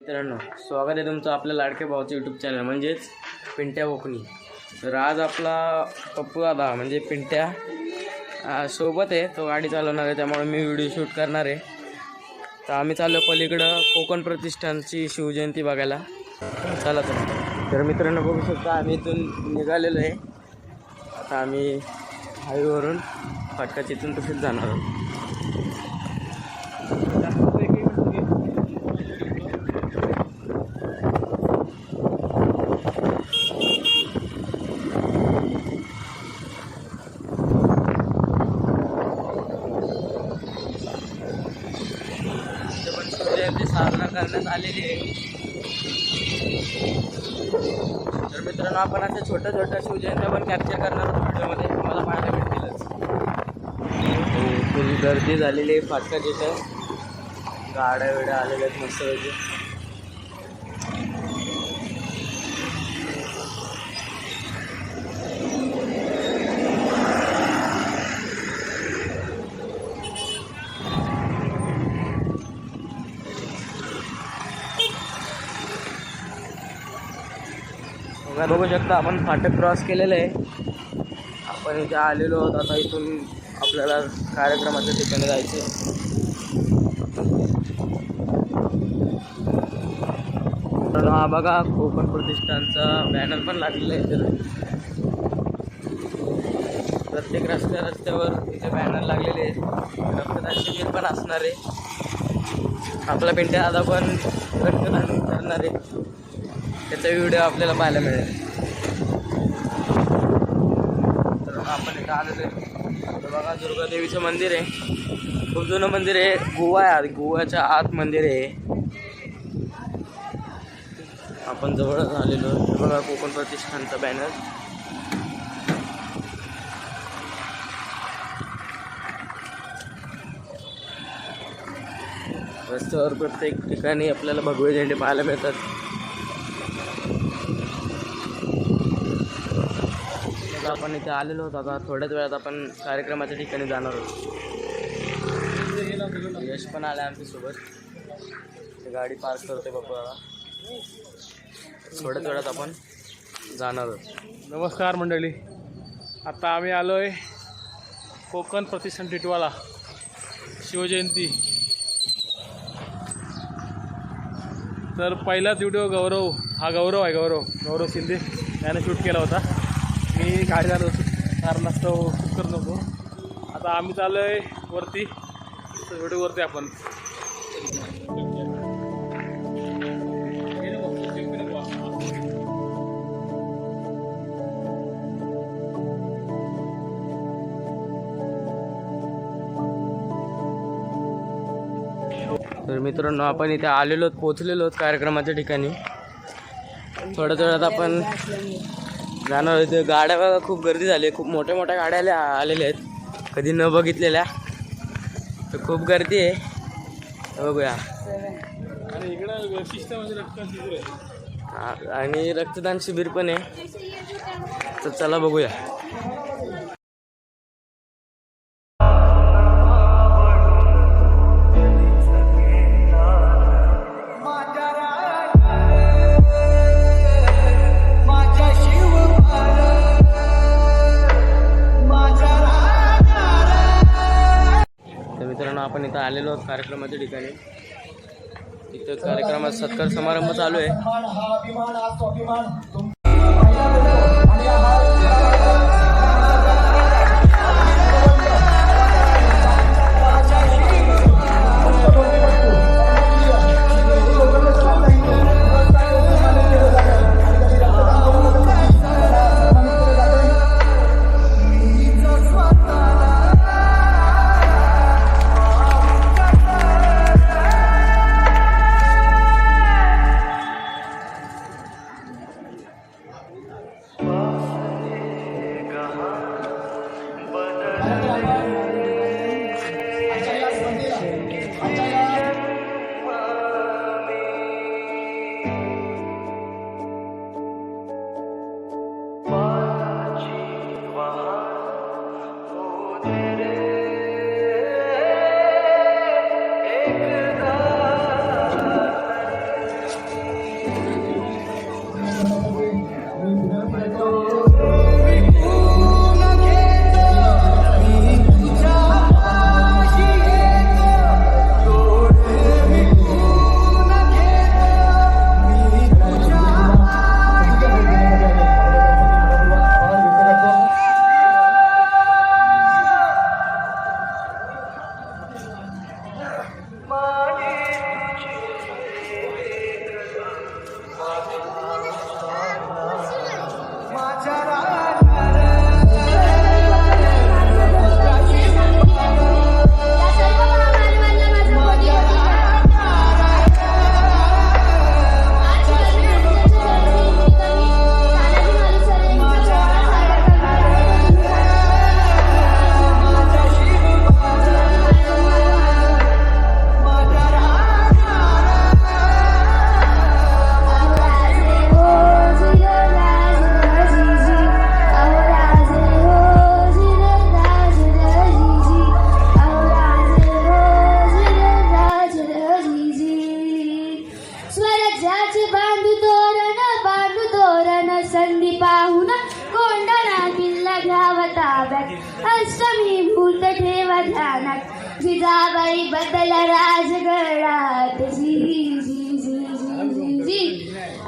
मित्रांनो स्वागत आहे तुमचं आपल्या लाडके भावाचं यूट्यूब चॅनल म्हणजेच पिंट्या कोकणी. तर आज आपला पप्पू दादा म्हणजे पिंट्या आ, सोबत आहे. तो गाडी चालवणार आहे त्यामुळे मी व्हिडिओ शूट करणार आहे. तर आम्ही चाललो पलीकडं कोकण प्रतिष्ठानची शिवजयंती बघायला. चला तर. तर मित्रांनो बघू शकता आम्ही इथून निघालेलो आहे. आता आम्ही हायवेवरून फाटकाच्या इथून तसेच जाणार आहोत इथे पण शिवजयंती साजरा करण्यात आलेली आहे. तर मित्रांनो आपण अशा छोट्या छोट्या शिवजयंत्या पण कॅप्चर करणार आहोत व्हिडिओमध्ये. तुम्हाला पाहायला भेटतीलच. हो, फुल गर्दी झालेली आहे फाटका तिथं गाड्या वेड्या आलेल्या आहेत मस्त बघा बघू शकता आपण फाटक क्रॉस केलेलं आहे. आपण इथे आलेलो आहोत आता इथून आपल्याला कार्यक्रमाच्या ठिकाणी जायचं तर हा बघा कोकण प्रतिष्ठानचा बॅनर पण लागलेला आहे इथे. प्रत्येक रस्त्या रस्त्यावर इथे बॅनर लागलेले आहेत. रक्तदान शिबिर पण असणार आहे. आपला पिंट्या दादा पण रक्तदान करणार आहे. त्याचा व्हिडिओ आपल्याला पाहायला मिळेल. तर आपण इथं आलेलो आहे. तर बघा दुर्गादेवीचं मंदिर आहे. खूप जुनं मंदिर आहे. गोवा आहे. आत गोव्याच्या आत मंदिर आहे. आपण जवळच आलेलो बघा कोकण प्रतिष्ठानचा बॅनर रस्त्यावर प्रत्येक ठिकाणी आपल्याला भगवे झेंडे पाहायला मिळतात. आपण इथे आलेलो होतो आता थोड्याच वेळात आपण कार्यक्रमाच्या ठिकाणी जाणार आहोत. यश पण आलं आमच्यासोबत. गाडी पार्क करते बाप्पाला थोड्याच वेळात आपण जाणार आहोत. नमस्कार मंडळी. आता आम्ही आलो आहे कोकण प्रतिष्ठान टिटवाला. शिवजयंती. तर पहिलाच व्हिडिओ गौरव हा गौरव आहे गौरव. गौरव शिंदे. याने शूट केला होता. मी गाडी आलो कारणास्तव शूट करत नव्हतो आता आम्ही चाललो आहे वरती व्हिडिओवरती आपण. तर मित्रांनो आपण इथे आलेलो आहोत, पोचलेलो आहोत कार्यक्रमाच्या ठिकाणी. थोड्या वेळात आपण जाणार. इथे गाड्या बघा खूप गर्दी झाली. आहे खूप मोठ्या मोठ्या गाड्या आल्या आलेल्या आहेत. कधी न बघितलेल्या. तर खूप गर्दी आहे. बघूया. आणि इकडं वैशिष्ट्य म्हणजे रक्तदान शिबिर आहे आ- आणि रक्तदान शिबिर पण आहे. तर चला बघूया. मित्रांनो आपण इथं आलेलो आहोत कार्यक्रमाच्या ठिकाणी. इथं कार्यक्रमात सत्कार समारंभ चालू आहे.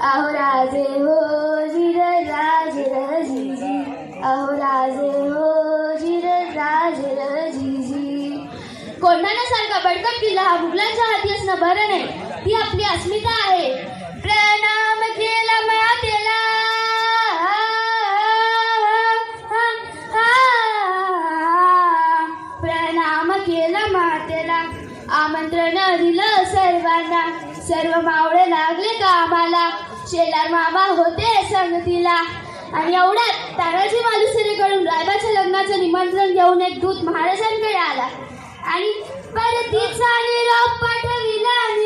अहो राजे हो जिर राज जी जी अहो राजे हो जिर राज जी जी कोंढाण्यासारखा बडकट किल्ला हा मुघलांच्या हाती असणं बरं नाही. ती आपली अस्मिता आहे. प्रणाम केला मातेला. प्रणाम केला मातेला. आमंत्रण दिलं सर्वांना. सर्व मावळे लागले कामाला. शेलार मामा होते संगतीला. आणि एवढ्यात तानाजी मालुसरेकडून रायबाच्या लग्नाचं निमंत्रण घेऊन एक दूत महाराजांकडे आला. आणि परतीचा निरोप पाठविला. निरोप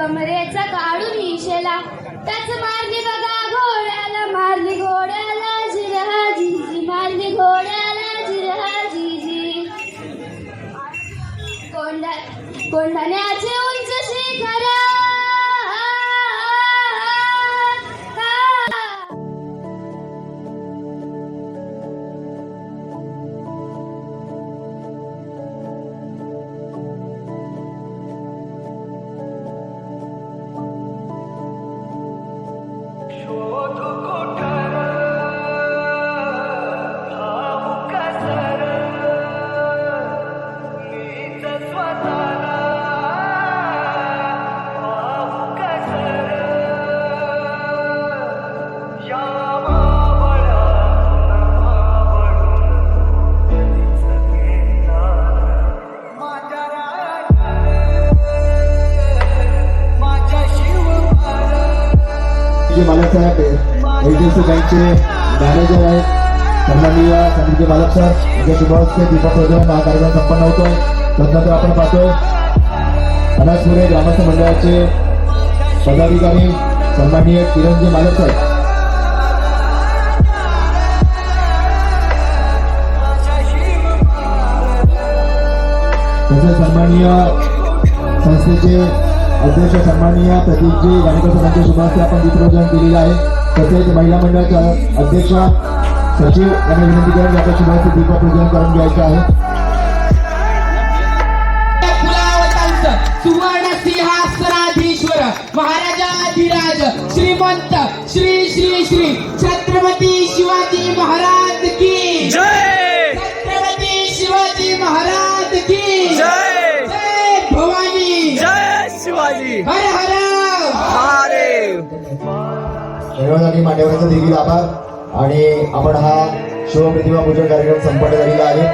कमरेचा काढून इशेला त्याच मारली बघा घोड्याला मारली घोड्याला जिरहा जीजी मारली घोड्याला जिरहा जीजी कोंढा कोंढाण्याचे एच मॅनेजर आहेत. सन्माननीय समिती बालक सर यांच्या शुभहस्ते दीपक प्रज्वलन हा कार्यक्रम संपन्न होतो तदनंतर आपण पाहतो अनासपुरे ग्रामस्थ मंडळाचे पदाधिकारी सन्माननीय किरणजी मालक साहेब तसेच सन्माननीय संस्थेचे अध्यक्ष सन्माननीय प्रतीकजी गाणेकर सरांच्या शुभास्ते आपण दीपरोजन केलेलं आहे. तसेच महिला मंडळाच्या अध्यक्षा सचिव यांना विनंती करून याच्या शुभास्ते दीपप्रज्वलन करून घ्यायचं आहे. सुवर्ण सिंहासनाधीश्वर महाराजाधिराज श्रीमंत श्री श्री श्री छत्रपती शिवाजी महाराज. धन्यवाद आणि मान्यवरांचा देखील आभार. आणि आपण हा शिवप्रतिमा पूजन कार्यक्रम संपन्न झालेला आहे.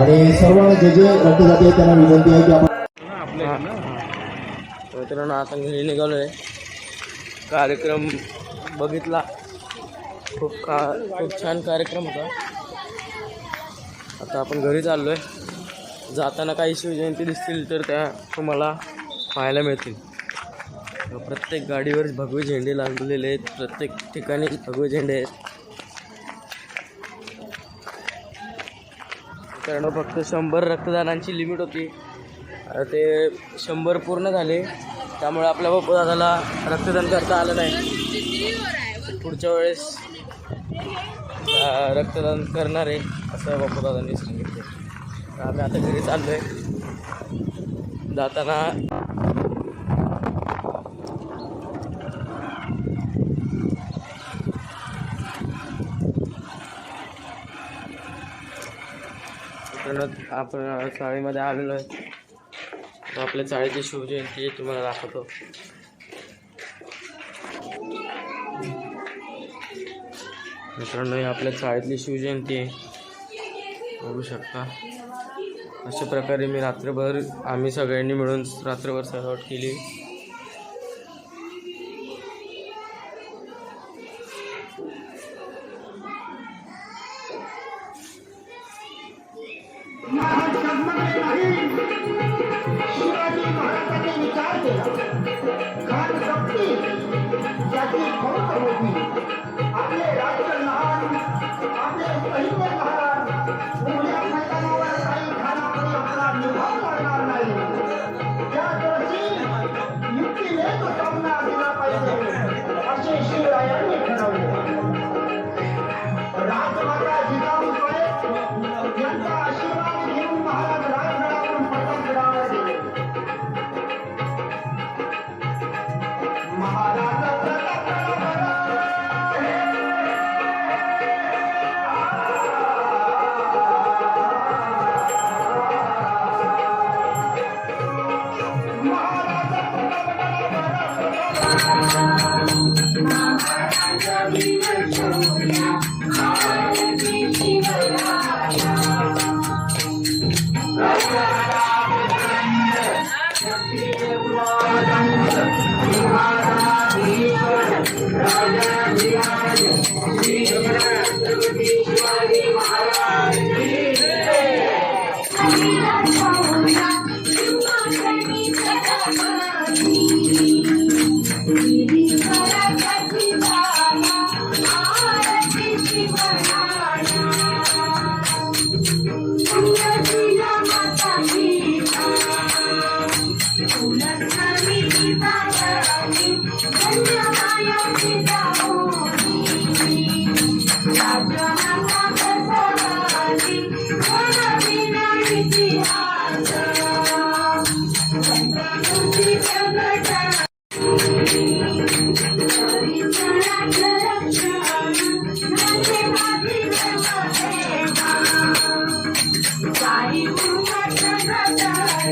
आणि सर्व जे जे रक्त जाते त्यांना विनंती आहे की आपण मित्रांनो आता घरी निघालोय. कार्यक्रम बघितला. खूप का खूप छान कार्यक्रम होता. आता आपण घरी चाललोय. जाताना काही शिवजयंती दिसतील तर त्या तुम्हाला पाहायला मिळतील. प्रत्येक गाडीवर भगवे झेंडे लागलेले आहेत. प्रत्येक ठिकाणी भगवे झेंडे आहेत. कारण फक्त शंभर रक्तदानांची लिमिट होती. ते शंभर पूर्ण झाले. त्यामुळे आपल्या बापू दादाला रक्तदान करता आलं नाही. पुढच्या वेळेस रक्तदान करणार आहे असं बापू दादांनी सांगितलं. तर आम्ही आता घरी चाललो आहे जाताना आपण चाळीमध्ये आलेलो आहे. आपल्या चाळीची शिवजयंती तुम्हाला दाखवतो. मित्रांनो ही आपल्या चाळीतली शिवजयंती आहे. बघू शकता. अशा प्रकारे मी रात्रभर आम्ही सगळ्यांनी मिळून रात्रभर सजावट केली. खान शक्ती ज्याची खरोखर होती आपले राज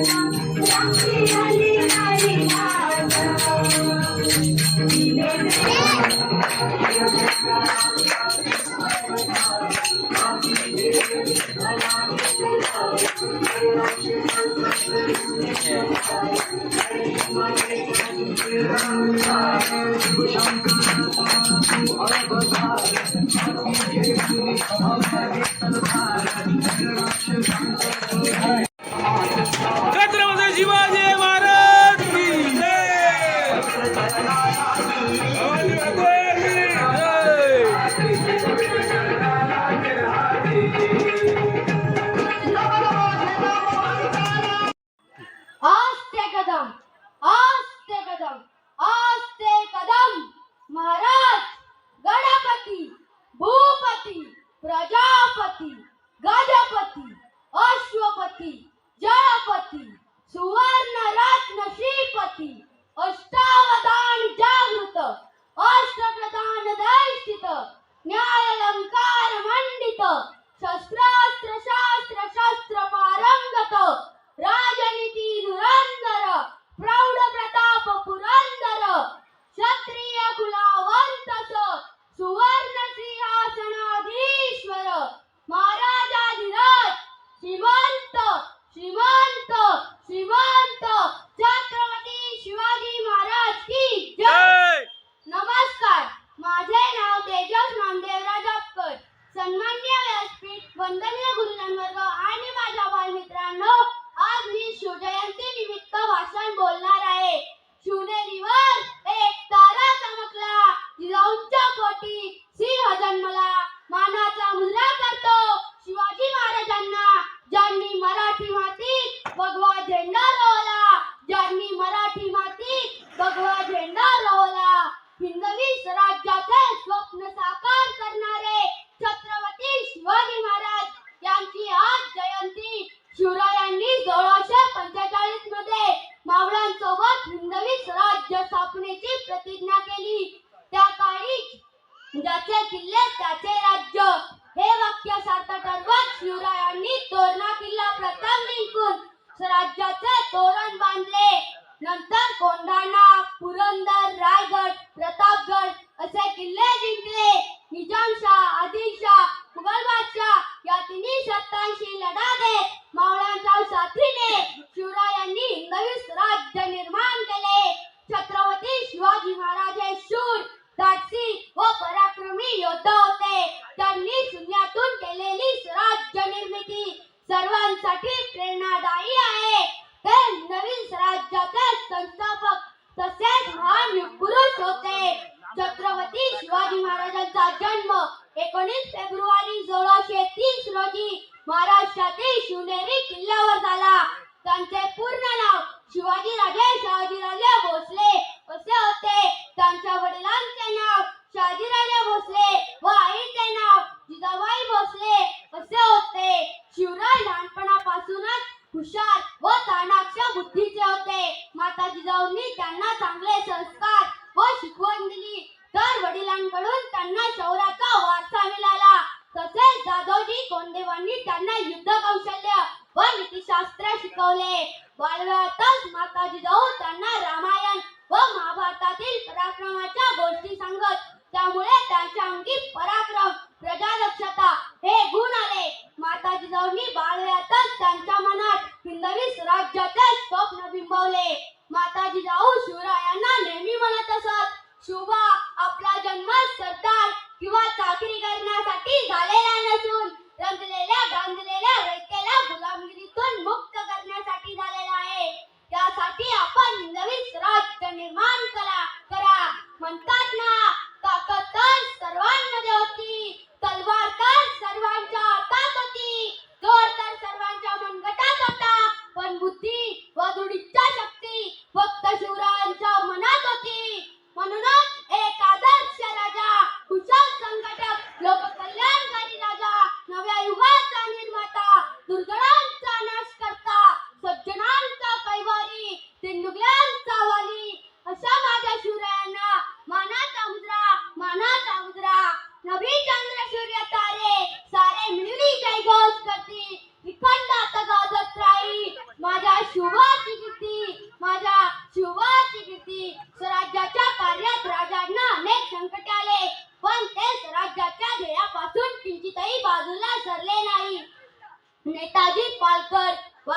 Thank you.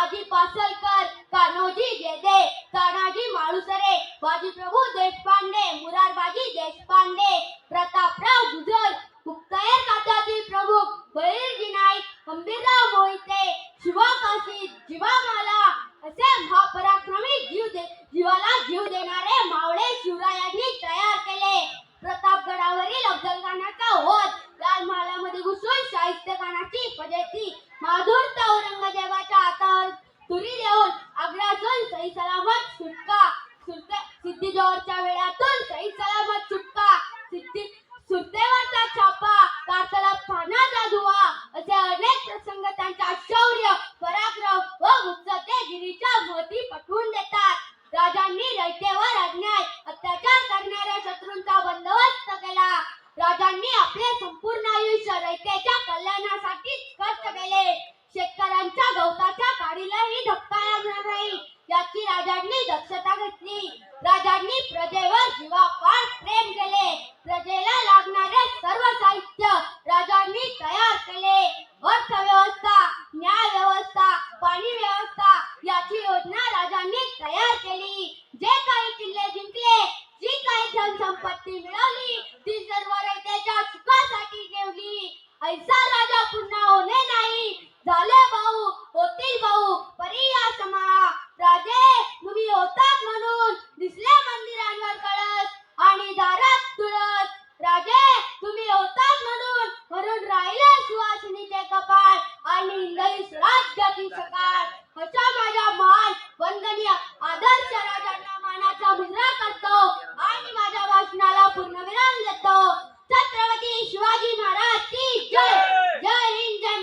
बाजी पासल कर कान्होजी जेदे तानाजी माळुसरे बाजीप्रभू देशपांडे मुरारबाजी देशपांडे प्रतापराव